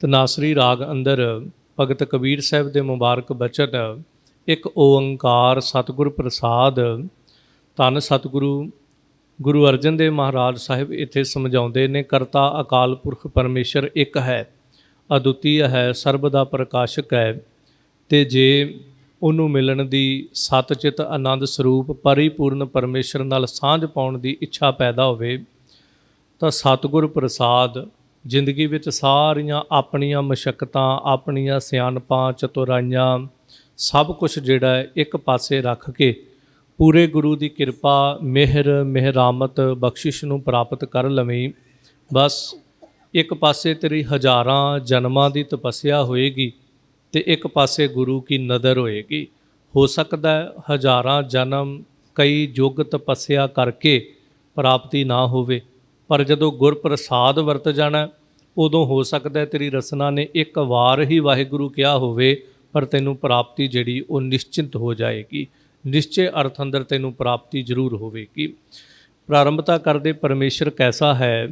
ਤਨਾਸਰੀ ਰਾਗ ਅੰਦਰ ਭਗਤ ਕਬੀਰ ਸਾਹਿਬ ਦੇ ਮੁਬਾਰਕ ਬਚਨ, ਇੱਕ ਓੰਕਾਰ ਸਤਿਗੁਰ ਪ੍ਰਸਾਦ, ਧੰਨ ਸਤਿਗੁਰੂ, ਗੁਰੂ ਅਰਜਨ ਦੇਵ ਮਹਾਰਾਜ ਸਾਹਿਬ ਇੱਥੇ ਸਮਝਾਉਂਦੇ ਨੇ, ਕਰਤਾ ਅਕਾਲ ਪੁਰਖ ਪਰਮੇਸ਼ਰ ਇੱਕ ਹੈ ਅਦੁੱਤੀ ਹੈ ਸਰਬ ਦਾ ਪ੍ਰਕਾਸ਼ਕ ਹੈ, ਤੇ ਜੇ ਉਹਨੂੰ ਮਿਲਣ ਦੀ ਸਤਚਿਤ ਆਨੰਦ ਸਰੂਪ ਪਰਿਪੂਰਨ ਪਰਮੇਸ਼ਰ ਨਾਲ ਸਾਂਝ ਪਾਉਣ ਦੀ ਇੱਛਾ ਪੈਦਾ ਹੋਵੇ, ਤਾਂ ਸਤਿਗੁਰ ਪ੍ਰਸਾਦ ਜ਼ਿੰਦਗੀ ਵਿੱਚ ਸਾਰੀਆਂ ਆਪਣੀਆਂ ਮਸ਼ਕਤਾਂ, ਆਪਣੀਆਂ ਸਿਆਣਪਾਂ, ਚਤੁਰਾਈਆਂ, ਸਭ ਕੁਝ ਜਿਹੜਾ ਇੱਕ ਪਾਸੇ ਰੱਖ ਕੇ ਪੂਰੇ ਗੁਰੂ ਦੀ ਕਿਰਪਾ, ਮਿਹਰ, ਮਿਹਰਾਮਤ, ਬਖਸ਼ਿਸ਼ ਨੂੰ ਪ੍ਰਾਪਤ ਕਰ ਲਵੇਂ। ਬਸ ਇੱਕ ਪਾਸੇ ਤੇਰੀ ਹਜ਼ਾਰਾਂ ਜਨਮਾਂ ਦੀ ਤਪੱਸਿਆ ਹੋਏਗੀ ਤੇ ਇੱਕ ਪਾਸੇ ਗੁਰੂ ਕੀ ਨਜ਼ਰ ਹੋਏਗੀ। ਹੋ ਸਕਦਾ ਹਜ਼ਾਰਾਂ ਜਨਮ ਕਈ ਯੁੱਗ ਤਪੱਸਿਆ ਕਰਕੇ ਪ੍ਰਾਪਤੀ ਨਾ ਹੋਵੇ। ਪਰ ਜਦੋਂ ਗੁਰਪ੍ਰਸਾਦ ਵਰਤ ਜਾਣਾ, ਉਦੋਂ ਹੋ ਸਕਦਾ ਹੈ ਤੇਰੀ ਰਸਨਾ ਨੇ ਇੱਕ ਵਾਰ ਹੀ ਵਾਹਿਗੁਰੂ ਕਿਹਾ ਹੋਵੇ, ਪਰ ਤੈਨੂੰ ਪ੍ਰਾਪਤੀ ਜਿਹੜੀ ਉਹ ਨਿਸ਼ਚਿੰਤ ਹੋ ਜਾਏਗੀ। ਨਿਸ਼ਚੈ ਅਰਥ ਅੰਦਰ ਤੈਨੂੰ ਪ੍ਰਾਪਤੀ ਜ਼ਰੂਰ ਹੋਵੇਗੀ। ਪ੍ਰਾਰੰਭਤਾ ਕਰਦੇ ਪਰਮੇਸ਼ਰ ਕੈਸਾ ਹੈ,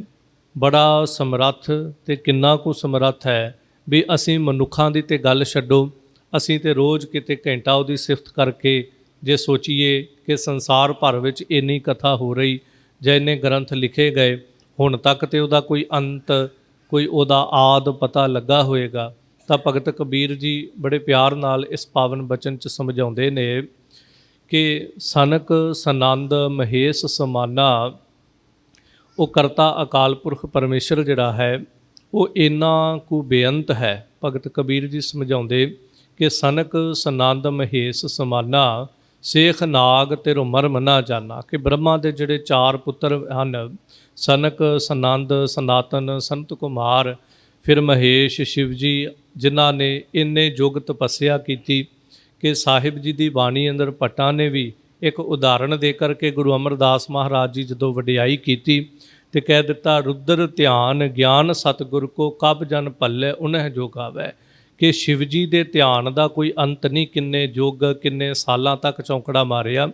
ਬੜਾ ਸਮਰੱਥ ਤੇ ਕਿੰਨਾ ਕੁ ਸਮਰੱਥ ਹੈ ਵੀ ਅਸੀਂ ਮਨੁੱਖਾਂ ਦੀ ਤੇ ਗੱਲ ਛੱਡੋ, ਅਸੀਂ ਤੇ ਰੋਜ਼ ਕਿਤੇ ਘੰਟਾ ਉਹਦੀ ਸਿਫਤ ਕਰਕੇ ਜੇ ਸੋਚੀਏ ਕਿ ਸੰਸਾਰ ਭਰ ਵਿੱਚ ਇੰਨੀ ਕਥਾ ਹੋ ਰਹੀ ਜਾਂ ਇੰਨੇ ਗ੍ਰੰਥ ਲਿਖੇ ਗਏ, ਹੁਣ ਤੱਕ ਤੇ ਉਹਦਾ ਕੋਈ ਅੰਤ, ਕੋਈ ਉਹਦਾ ਆਦ ਪਤਾ ਲੱਗਾ ਹੋਏਗਾ, ਤਾਂ ਭਗਤ ਕਬੀਰ ਜੀ ਬੜੇ ਪਿਆਰ ਨਾਲ ਇਸ ਪਾਵਨ ਬਚਨ ਚ ਸਮਝਾਉਂਦੇ ਨੇ ਕਿ ਸਨਕ, ਸਨੰਦ, ਮਹੇਸ਼, ਸਮਾਨਾ, ਉਹ ਕਰਤਾ ਅਕਾਲ ਪੁਰਖ ਪਰਮੇਸ਼ਰ ਜਿਹੜਾ ਹੈ, ਉਹ ਇੰਨਾ ਕੁ ਬੇਅੰਤ ਹੈ। ਭਗਤ ਕਬੀਰ ਜੀ ਸਮਝਾਉਂਦੇ ਕਿ ਸਨਕ, ਸਨੰਦ, ਮਹੇਸ਼, ਸਮਾਨਾ ਸੇਖ ਨਾਗ ਤੇਰੋ ਮਰਮ ਨਾ ਜਾਣਾ ਕਿ ਬ੍ਰਹਮਾ ਦੇ ਜਿਹੜੇ ਚਾਰ ਪੁੱਤਰ ਹਨ, ਸਨਕ, ਸਨੰਦ, ਸਨਾਤਨ, ਸੰਤ ਕੁਮਾਰ, ਫਿਰ ਮਹੇਸ਼, ਸ਼ਿਵਜੀ, ਜਿਨ੍ਹਾਂ ਨੇ ਇੰਨੇ ਯੁੱਗ ਤਪੱਸਿਆ ਕੀਤੀ ਕਿ ਸਾਹਿਬ ਜੀ ਦੀ ਬਾਣੀ ਅੰਦਰ ਭੱਟਾਂ ਨੇ ਵੀ ਇੱਕ ਉਦਾਹਰਣ ਦੇ ਕਰਕੇ ਗੁਰੂ ਅਮਰਦਾਸ ਮਹਾਰਾਜ ਜੀ ਜਦੋਂ ਵਡਿਆਈ ਕੀਤੀ ਤੇ ਕਹਿ ਦਿੱਤਾ, ਰੁਦਰ ਧਿਆਨ, ਗਿਆਨ ਸਤਿਗੁਰ ਕੋ, ਕਬ ਜਨ ਭੱਲੇ, ਉਨਹ ਜੋ ਕਿ ਸ਼ਿਵਜੀ ਦੇ ਧਿਆਨ ਦਾ ਕੋਈ ਅੰਤ ਨਹੀਂ, ਕਿੰਨੇ ਯੁੱਗ, ਕਿੰਨੇ ਸਾਲਾਂ ਤੱਕ ਚੌਂਕੜਾ ਮਾਰਿਆ।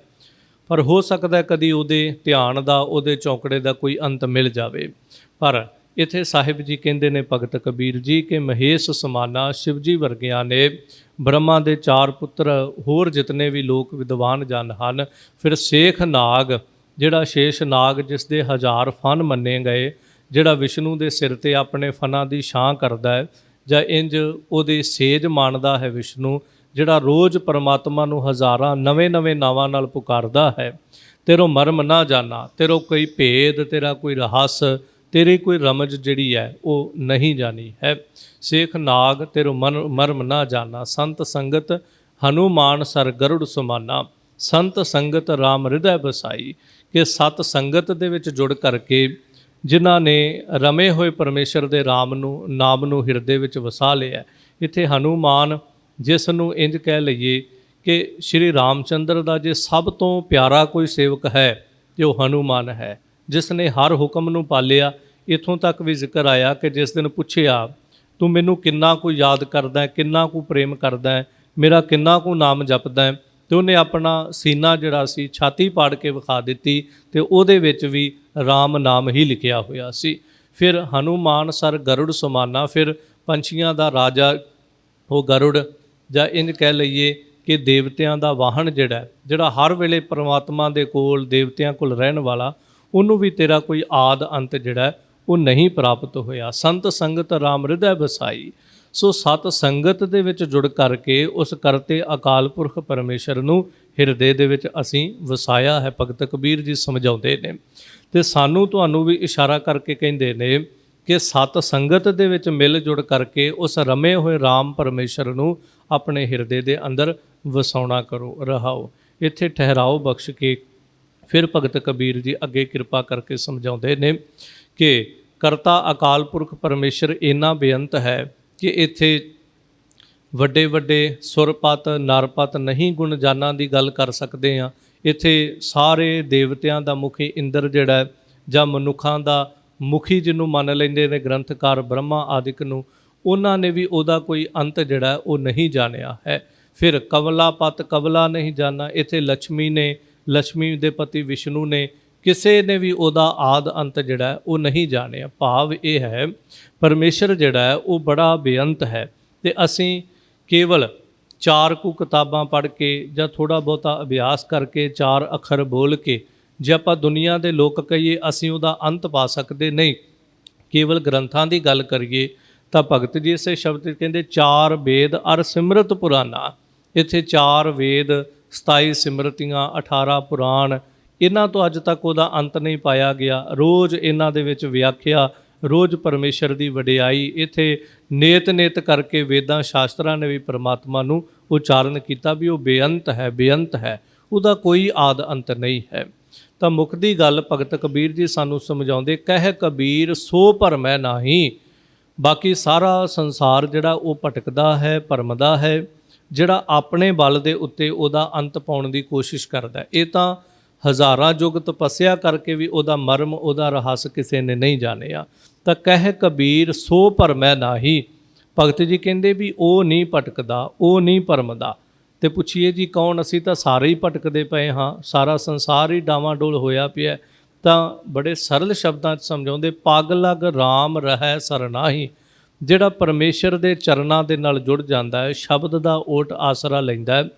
ਪਰ ਹੋ ਸਕਦਾ ਕਦੀ ਉਹਦੇ ਧਿਆਨ ਦਾ, ਉਹਦੇ ਚੌਂਕੜੇ ਦਾ ਕੋਈ ਅੰਤ ਮਿਲ ਜਾਵੇ। ਪਰ ਇਥੇ ਸਾਹਿਬ ਜੀ ਕਹਿੰਦੇ ਨੇ, ਭਗਤ ਕਬੀਰ ਜੀ, ਕਿ ਮਹੇਸ਼ ਸਮਾਨਾ ਸ਼ਿਵਜੀ ਵਰਗਿਆਂ ਨੇ ਬ੍ਰਹਮਾ ਦੇ ਚਾਰ ਪੁੱਤਰ, ਹੋਰ ਜਿਤਨੇ ਵੀ ਲੋਕ ਵਿਦਵਾਨ ਜਨ ਹਨ, ਫਿਰ ਸੇਖ ਨਾਗ, ਜਿਹੜਾ ਸ਼ੇਸ਼ ਨਾਗ ਜਿਸ ਦੇ ਹਜ਼ਾਰ ਫਨ ਮੰਨੇ ਗਏ, ਜਿਹੜਾ ਵਿਸ਼ਨੂੰ ਦੇ ਸਿਰ ਤੇ ਆਪਣੇ ਫਨਾਂ ਦੀ ਛਾਂ ਕਰਦਾ ਹੈ ਜਾਂ ਇੰਜ ਉਹਦੇ ਸੇਜ ਮੰਨਦਾ ਹੈ ਵਿਸ਼ਨੂੰ, ਜਿਹੜਾ ਰੋਜ਼ ਪਰਮਾਤਮਾ ਨੂੰ ਹਜ਼ਾਰਾਂ ਨਵੇਂ-ਨਵੇਂ ਨਾਵਾਂ ਨਾਲ ਪੁਕਾਰਦਾ ਹੈ। ਤੇਰੋ ਮਰਮ ਨਾ ਜਾਣਾ, ਤੇਰੋ ਕੋਈ ਭੇਦ, ਤੇਰਾ ਕੋਈ ਰਹੱਸ, ਤੇਰੀ ਕੋਈ ਰਮਜ ਜਿਹੜੀ ਹੈ ਉਹ ਨਹੀਂ ਜਾਣੀ ਹੈ। ਸੇਖ ਨਾਗ, ਤੇਰੋ ਮਨ ਮਰਮ ਨਾ ਜਾਣਾ, ਸੰਤ ਸੰਗਤ, ਹਨੂਮਾਨ ਸਰ ਗਰੁੜ ਸੁਮਾਨਾ, ਸੰਤ ਸੰਗਤ RAM ਹਿਰਦੈ ਬਸਾਈ ਕਿ ਸਤ ਸੰਗਤ ਦੇ ਵਿੱਚ ਜੁੜ ਕਰਕੇ ਜਿਨ੍ਹਾਂ ਨੇ ਰਮੇ ਹੋਏ ਪਰਮੇਸ਼ਰ ਦੇ ਰਾਮ ਨੂੰ, ਨਾਮ ਨੂੰ ਹਿਰਦੇ ਵਿੱਚ ਵਸਾ ਲਿਆ। ਇੱਥੇ ਹਨੂਮਾਨ ਜਿਸ ਨੂੰ ਇੰਜ ਕਹਿ ਲਈਏ ਕਿ ਸ਼੍ਰੀ ਰਾਮਚੰਦਰ ਦਾ ਜੇ ਸਭ ਤੋਂ ਪਿਆਰਾ ਕੋਈ ਸੇਵਕ ਹੈ, ਤੇ ਉਹ ਹਨੂਮਾਨ ਹੈ। ਜਿਸ ਨੇ ਹਰ ਹੁਕਮ ਨੂੰ ਪਾਲਿਆ, ਇਥੋਂ ਤੱਕ ਵੀ ਜ਼ਿਕਰ ਆਇਆ ਕਿ ਜਿਸ ਦਿਨ ਪੁੱਛਿਆ, ਤੂੰ ਮੈਨੂੰ ਕਿੰਨਾ ਕੁ ਯਾਦ ਕਰਦਾ ਹੈ? ਕਿੰਨਾ ਕੁ ਪ੍ਰੇਮ ਕਰਦਾ ਹੈ? ਮੇਰਾ ਕਿੰਨਾ ਕੁ ਨਾਮ ਜਪਦਾ ਹੈ? ਤੇ ਉਹਨੇ ਆਪਣਾ ਸੀਨਾ ਜਿਹੜਾ ਸੀ, ਛਾਤੀ ਪਾੜ ਕੇ ਵਿਖਾ ਦਿੱਤੀ ਤੇ ਉਹਦੇ ਵਿੱਚ ਵੀ RAM ਨਾਮ ਹੀ ਲਿਖਿਆ ਹੋਇਆ ਸੀ। ਫਿਰ ਹਨੂਮਾਨ ਸਰ ਗਰੁੜ ਸਮਾਨਾ, ਫਿਰ ਪੰਛੀਆਂ ਦਾ ਰਾਜਾ, ਉਹ ਗਰੁੜ ਜਾਂ ਇੰਜ ਕਹਿ ਲਈਏ ਕਿ ਦੇਵਤਿਆਂ ਦਾ ਵਾਹਨ ਜਿਹੜਾ ਜਿਹੜਾ ਹਰ ਵੇਲੇ ਪ੍ਰਮਾਤਮਾ ਦੇ ਕੋਲ, ਦੇਵਤਿਆਂ ਕੋਲ ਰਹਿਣ ਵਾਲਾ, ਉਹਨੂੰ ਵੀ ਤੇਰਾ ਕੋਈ ਆਦ ਅੰਤ ਜਿਹੜਾ ਉਹ ਨਹੀਂ ਪ੍ਰਾਪਤ ਹੋਇਆ। ਸੰਤ ਸੰਗਤ RAM ਹਿਰਦੈ ਬਸਾਈ ਸੋ ਸਤ ਸੰਗਤ ਦੇ ਵਿੱਚ ਜੁੜ ਕਰਕੇ ਉਸ ਕਰਤੇ ਅਕਾਲ ਪੁਰਖ ਪਰਮੇਸ਼ਰ ਨੂੰ ਹਿਰਦੇ ਦੇ ਵਿੱਚ ਅਸੀਂ ਵਸਾਇਆ ਹੈ, ਭਗਤ ਕਬੀਰ ਜੀ ਸਮਝਾਉਂਦੇ ਨੇ। ਤੇ ਸਾਨੂੰ ਤੁਹਾਨੂੰ ਵੀ ਇਸ਼ਾਰਾ ਕਰਕੇ ਕਹਿੰਦੇ ਨੇ ਕਿ ਸਤ ਸੰਗਤ ਦੇ ਵਿੱਚ ਮਿਲ ਜੁੜ ਕਰਕੇ ਉਸ ਰਮੇ ਹੋਏ RAM ਪਰਮੇਸ਼ਰ ਨੂੰ ਆਪਣੇ ਹਿਰਦੇ ਦੇ ਅੰਦਰ ਵਸਾਉਣਾ ਕਰੋ, ਰਹਾਓ। ਇੱਥੇ ਠਹਿਰਾਓ ਬਖਸ਼ ਕੇ। ਫਿਰ ਭਗਤ ਕਬੀਰ ਜੀ ਅੱਗੇ ਕਿਰਪਾ ਕਰਕੇ ਸਮਝਾਉਂਦੇ ਨੇ ਕਿ ਕਰਤਾ ਅਕਾਲ ਪੁਰਖ ਪਰਮੇਸ਼ਰ, ਇੰਨਾ ਬੇਅੰਤ ਹੈ ਕਿ ਇੱਥੇ ਵੱਡੇ ਵੱਡੇ ਸੁਰਪਤ, ਨਰਪਤ ਨਹੀਂ ਗੁਣ ਜਾਨਾਂ ਦੀ ਗੱਲ ਕਰ ਸਕਦੇ ਆ ਇੱਥੇ ਸਾਰੇ ਦੇਵਤਿਆਂ ਦਾ ਮੁਖੀ ਇੰਦਰ ਜਿਹੜਾ ਜਾਂ ਮਨੁੱਖਾਂ ਦਾ ਮੁਖੀ ਜਿਹਨੂੰ ਮੰਨ ਲੈਂਦੇ ਨੇ ਗ੍ਰੰਥਕਾਰ ਬ੍ਰਹਮਾ ਆਦਿਕ ਨੂੰ, ਉਹਨਾਂ ਨੇ ਵੀ ਉਹਦਾ ਕੋਈ ਅੰਤ ਜਿਹੜਾ ਉਹ ਨਹੀਂ ਜਾਣਿਆ ਹੈ। ਫਿਰ ਕਵਲਾਪਤ ਕਵਲਾ ਨਹੀਂ ਜਾਣਾ ਇੱਥੇ ਲక్ష్ਮੀ ਨੇ ਲక్ష్ਮੀ ਦੇ ਪਤੀ ਵਿਸ਼ਨੂੰ ਨੇ ਕਿਸੇ ਨੇ ਵੀ ਉਹਦਾ ਆਦ ਅੰਤ ਜਿਹੜਾ ਉਹ ਨਹੀਂ ਜਾਣਿਆ। ਭਾਵ ਇਹ ਹੈ, ਪਰਮੇਸ਼ਰ ਜਿਹੜਾ ਹੈ, ਉਹ ਬੜਾ ਬੇਅੰਤ ਹੈ ਤੇ ਅਸੀਂ ਕੇਵਲ ਚਾਰ ਕੁ ਕਿਤਾਬਾਂ ਪੜ੍ਹ ਕੇ ਜਾਂ ਥੋੜਾ ਬਹੁਤਾ ਅਭਿਆਸ ਕਰਕੇ, ਚਾਰ ਅੱਖਰ ਬੋਲ ਕੇ, ਜੇ ਆਪਾਂ ਦੁਨੀਆ ਦੇ ਲੋਕ ਕਹੀਏ, ਅਸੀਂ ਉਹਦਾ ਅੰਤ ਪਾ ਸਕਦੇ ਨਹੀਂ। ਕੇਵਲ ਗ੍ਰੰਥਾਂ ਦੀ ਗੱਲ ਕਰੀਏ ਤਾਂ ਭਗਤ ਜੀ ਇਸੇ ਸ਼ਬਦ ਵਿੱਚ ਕਹਿੰਦੇ, ਚਾਰ ਵੇਦ ਅਰ ਸਿਮਰਤ ਪੁਰਾਨਾ ਇੱਥੇ ਚਾਰ ਵੇਦ 27 ਸਿਮਰਤੀਆਂ 18 ਪੁਰਾਣ ਇਹਨਾਂ ਤੋਂ ਅੱਜ ਤੱਕ ਉਹਦਾ ਅੰਤ ਨਹੀਂ ਪਾਇਆ ਗਿਆ। ਰੋਜ਼ ਇਹਨਾਂ ਦੇ ਵਿੱਚ ਵਿਆਖਿਆ, ਰੋਜ਼ ਪਰਮੇਸ਼ਰ ਦੀ ਵਡਿਆਈ। ਇੱਥੇ ਨੇਤ ਨੇਤ ਕਰਕੇ ਵੇਦਾਂ ਸ਼ਾਸਤਰਾਂ ਨੇ ਵੀ ਪਰਮਾਤਮਾ ਨੂੰ ਉਚਾਰਨ ਕੀਤਾ ਵੀ ਉਹ ਬੇਅੰਤ ਹੈ ਬੇਅੰਤ ਹੈ। ਉਹਦਾ ਕੋਈ ਆਦ ਅੰਤ ਨਹੀਂ ਹੈ। ਤਾਂ ਮੁੱਖ ਦੀ ਗੱਲ ਭਗਤ ਕਬੀਰ ਜੀ ਸਾਨੂੰ ਸਮਝਾਉਂਦੇ, ਕਹਿ ਕਬੀਰ, ਸੋ ਭਰਮੈ ਨਾਹੀ। ਬਾਕੀ ਸਾਰਾ ਸੰਸਾਰ ਜਿਹੜਾ ਉਹ ਭਟਕਦਾ ਹੈ, ਭਰਮਦਾ ਹੈ, ਜਿਹੜਾ ਆਪਣੇ ਬਲ ਦੇ ਉੱਤੇ ਉਹਦਾ ਅੰਤ ਪਾਉਣ ਦੀ ਕੋਸ਼ਿਸ਼ ਕਰਦਾ ਇਹ ਤਾਂ ਹਜ਼ਾਰਾਂ ਯੁੱਗ ਤਪੱਸਿਆ ਕਰਕੇ ਵੀ ਉਹਦਾ ਮਰਮ, ਉਹਦਾ ਰਹੱਸ ਕਿਸੇ ਨੇ ਨਹੀਂ ਜਾਣਿਆ। ਤਾਂ ਕਹਿ ਕਬੀਰ, ਸੋ ਭਰਮੈ ਨਾਹੀ। ਭਗਤ ਜੀ ਕਹਿੰਦੇ ਵੀ ਉਹ ਨਹੀਂ ਭਟਕਦਾ, ਉਹ ਨਹੀਂ ਭਰਮਦਾ ਤੇ ਪੁੱਛੀਏ ਜੀ ਕੌਣ? ਅਸੀਂ ਤਾਂ ਸਾਰੇ ਹੀ ਭਟਕਦੇ ਪਏ ਹਾਂ। ਸਾਰਾ ਸੰਸਾਰ ਹੀ ਡਾਵਾਂਡੋਲ ਹੋਇਆ ਪਿਆ ਤਾਂ ਬੜੇ ਸਰਲ ਸ਼ਬਦਾਂ 'ਚ ਸਮਝਾਉਂਦੇ ਪਗ ਲਗ RAM ਰਹਿ ਸਰਨਾਹੀ। ਜਿਹੜਾ ਪਰਮੇਸ਼ਰ ਦੇ ਚਰਨਾਂ ਦੇ ਨਾਲ ਜੁੜ ਜਾਂਦਾ ਹੈ, ਸ਼ਬਦ ਦਾ ਓਟ ਆਸਰਾ ਲੈਂਦਾ ਹੈ।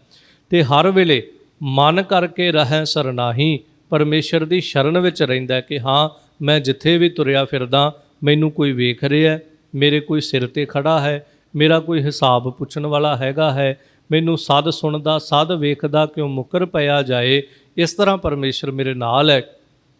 ਤੇ ਹਰ ਵੇਲੇ ਮਨ ਕਰਕੇ ਰਹਿ ਸਰਨਾਹੀ। ਪਰਮੇਸ਼ਰ ਦੀ ਸ਼ਰਨ ਵਿੱਚ ਰਹਿੰਦਾ ਕਿ ਹਾਂ, ਮੈਂ ਜਿੱਥੇ ਵੀ ਤੁਰਿਆ ਫਿਰਦਾ, ਮੈਨੂੰ ਕੋਈ ਵੇਖ ਰਿਹਾ ਮੇਰੇ ਕੋਈ ਸਿਰ ਤੇ ਖੜਾ ਹੈ, ਮੇਰਾ ਕੋਈ ਹਿਸਾਬ ਪੁੱਛਣ ਵਾਲਾ ਹੈਗਾ ਹੈ, ਮੈਨੂੰ ਸਦ ਸੁਣਦਾ, ਸਦ ਵੇਖਦਾ ਕਿਉਂ ਮੁਕਰ ਪਿਆ ਜਾਏ, ਇਸ ਤਰ੍ਹਾਂ ਪਰਮੇਸ਼ਰ ਮੇਰੇ ਨਾਲ ਹੈ।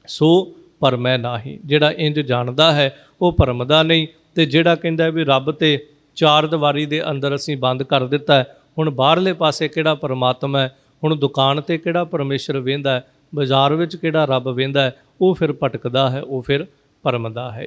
ਸੋ ਪਰ ਪਰਮੈ ਨਾਹੀ। ਜਿਹੜਾ ਇੰਜ ਜਾਣਦਾ ਹੈ, ਉਹ ਪਰਮਦਾ ਨਹੀਂ ਤੇ ਜਿਹੜਾ ਕਹਿੰਦਾ ਵੀ ਰੱਬ ਤੇ ਚਾਰ ਦੀਵਾਰੀ ਦੇ ਅੰਦਰ ਅਸੀਂ ਬੰਦ ਕਰ ਦਿੱਤਾ ਹੁਣ ਬਾਹਰਲੇ ਪਾਸੇ ਕਿਹੜਾ ਪਰਮਾਤਮਾ ਹੈ? ਹੁਣ ਦੁਕਾਨ ਤੇ ਕਿਹੜਾ ਪਰਮੇਸ਼ਰ ਵੇਂਦਾ ਹੈ? ਬਾਜ਼ਾਰ ਵਿੱਚ ਕਿਹੜਾ ਰੱਬ ਵੇਂਦਾ ਹੈ? ਉਹ ਫਿਰ ਭਟਕਦਾ ਹੈ, ਉਹ ਫਿਰ ਪਰਮਦਾ ਹੈ।